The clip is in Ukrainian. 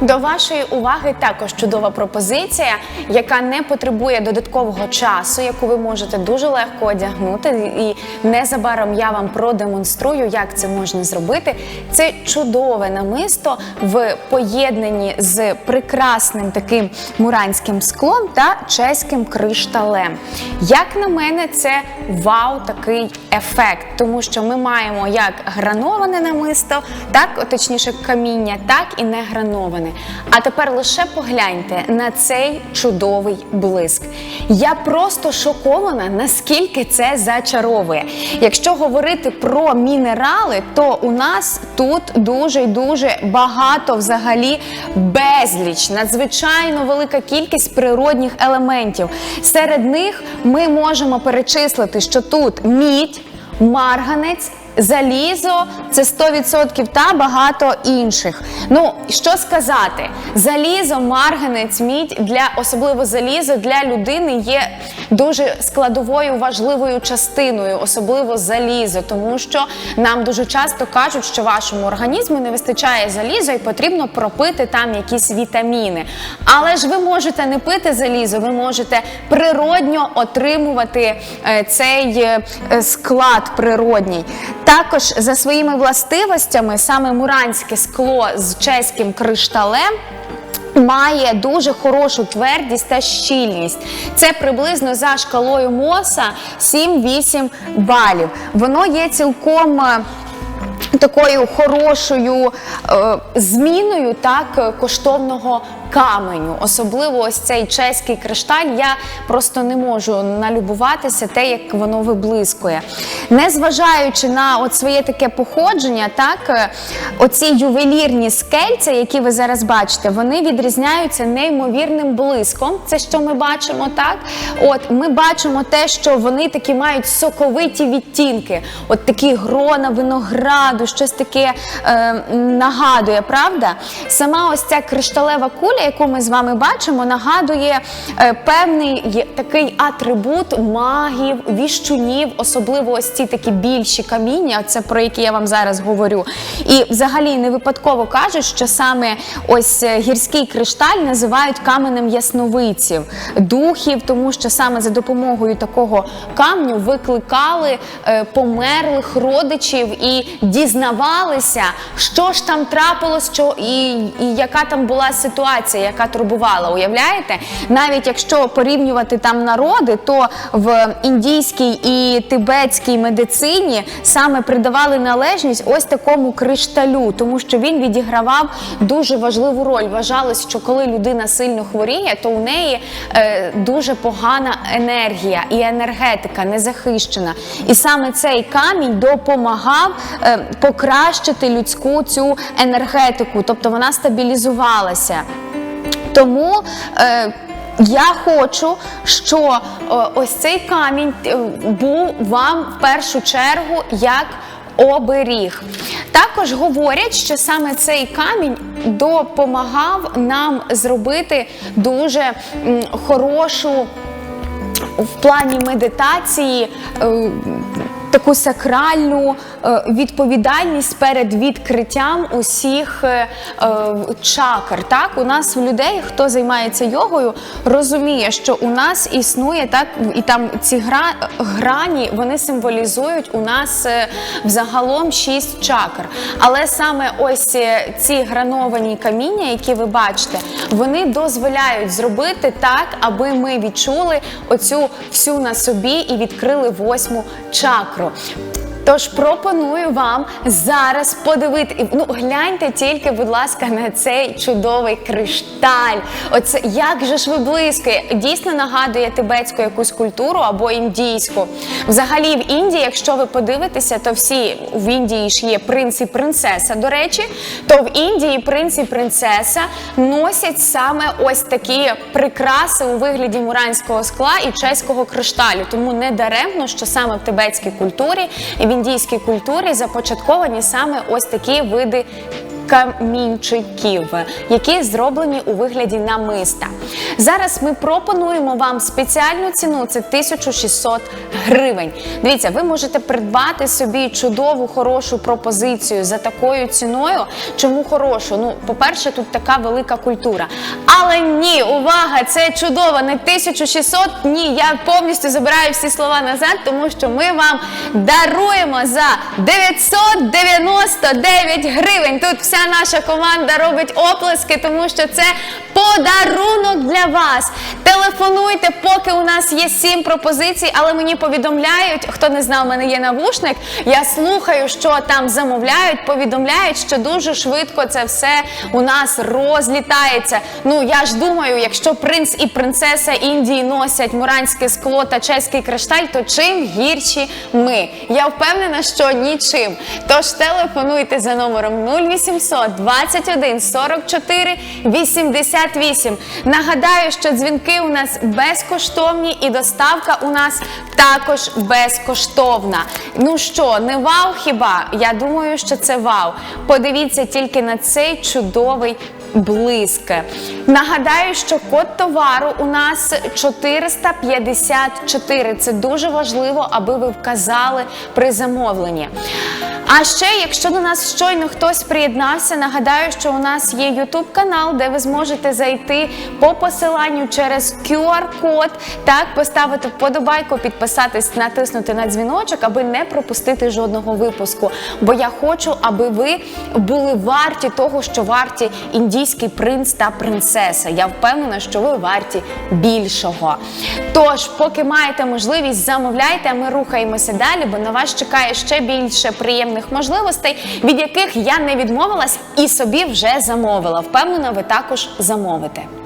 До вашої уваги також чудова пропозиція, яка не потребує додаткового часу, яку ви можете дуже легко одягнути. І незабаром я вам продемонструю, як це можна зробити. Це чудове намисто в поєднанні з прекрасним таким муранським склом та чеським кришталем. Як на мене, це вау, такий ефект, тому що ми маємо як грановане намисто, так точніше каміння, так і не грановане. А тепер лише погляньте на цей чудовий блиск. Я просто шокована, наскільки це зачаровує. Якщо говорити про мінерали, то у нас тут дуже дуже багато взагалі безліч, надзвичайно велика кількість природних елементів. Серед них ми можемо перечислити, що тут мідь, марганець. Залізо це 100% та багато інших. Ну що сказати, залізо, марганець, мідь для особливо залізо для людини є дуже складовою важливою частиною, особливо залізо, тому що нам дуже часто кажуть, що вашому організму не вистачає заліза і потрібно пропити там якісь вітаміни. Але ж ви можете не пити залізо, ви можете природньо отримувати е, цей е, склад природній. Також за своїми властивостями саме муранське скло з чеським кришталем. Має дуже хорошу твердість та щільність. Це приблизно за шкалою Моса 7-8 балів. Воно є цілком е, такою хорошою е, зміною так коштовного каменю. Особливо ось цей чеський кришталь. Я просто не можу налюбуватися те, як воно виблискує. Незважаючи на от своє таке походження, так е, оці ювелірні скельця, які ви зараз бачите, вони відрізняються неймовірним блиском. Це що ми бачимо, так? От ми бачимо те, що вони такі мають соковиті відтінки, от такі грона винограду, щось таке е, нагадує, правда? Сама ось ця кришталева куля, яку ми з вами бачимо, нагадує е, певний такий атрибут магів, віщунів, особливо ось ці такі більші каміння, це про які я вам зараз говорю. І взагалі не випадково кажуть, що саме ось е, гірський кришталь називають каменем ясновидців, духів, тому що саме за допомогою такого камню викликали е, померлих родичів і дізнавалися, що ж там трапилось, що і, і яка там була ситуація, яка турбувала. Уявляєте? Навіть якщо порівнювати там народи, то в індійській і тибетській медицині саме придавали належність ось такому кришталю, тому що він відігравав дуже важливу роль. Вважалось, що коли людина сильно хворіє, то у неї е, дуже погана енергія і енергетика незахищена. І саме цей камінь допомагав е, покращити людську цю енергетику, тобто вона стабілізувалася. Тому е, я хочу, що е, ось цей камінь е, був вам в першу чергу як оберіг. Також говорять, що саме цей камінь допомагав нам зробити дуже хорошу в плані медитації. е, Таку сакральну відповідальність перед відкриттям усіх е, е, чакр. Так, у нас в людей, хто займається йогою, розуміє, що у нас існує так, і там ці гра, грані вони символізують у нас е, взагалом шість чакр. Але саме ось е, ці грановані каміння, які ви бачите, вони дозволяють зробити так, аби ми відчули оцю всю на собі і відкрили восьму чакру. Тож пропоную вам зараз подивити. Ну гляньте тільки, будь ласка, на цей чудовий кришталь. Оце як же ж виблискує. Дійсно нагадує тибетську якусь культуру або індійську. Взагалі, в Індії, якщо ви подивитеся, то всі в Індії ж є принц і принцеса. До речі, то в Індії принц і принцеса носять саме ось такі прикраси у вигляді муранського скла і чеського кришталю. Тому не даремно, що саме в тибетській культурі і в індійській культурі започатковані саме ось такі види камінчиків, які зроблені у вигляді намиста. Зараз ми пропонуємо вам спеціальну ціну це 1600 гривень. Дивіться, ви можете придбати собі чудову хорошу пропозицію за такою ціною. Чому хорошу? Ну, по-перше, тут така велика культура. Але ні, увага, це чудово, не 1600, ні, я повністю забираю всі слова назад, тому що ми вам даруємо за 999 гривень. Тут вся наша команда робить оплески, тому що це подарунок для вас. Телефонуйте, поки у нас є сім пропозицій, але мені повідомляють, хто не знав, у мене є навушник. Я слухаю, що там замовляють. Повідомляють, що дуже швидко це все у нас розлітається. Ну я ж думаю, якщо принц і принцеса Індії носять муранське скло та чеський кришталь, то чим гірші ми? Я впевнена, що нічим. Тож телефонуйте за номером 0800 21 44 88. Нагадаю, що дзвінки у нас безкоштовні і доставка у нас також безкоштовна. Ну що, не вау хіба? Я думаю, що це вау. Подивіться тільки на цей чудовий блиск. Нагадаю, що код товару у нас 454. Це дуже важливо, аби ви вказали при замовленні. А ще, якщо до нас щойно хтось приєднався, нагадаю, що у нас є YouTube канал, де ви зможете зайти по посиланню через QR-код, так поставити вподобайку, підписатись, натиснути на дзвіночок, аби не пропустити жодного випуску. Бо я хочу, аби ви були варті того, що варті індійський принц та принцеса. Я впевнена, що ви варті більшого. Тож, поки маєте можливість, замовляйте, ми рухаємося далі, бо на вас чекає ще більше приємних можливостей, від яких я не відмовилась і собі вже замовила. Впевнена, ви також замовите.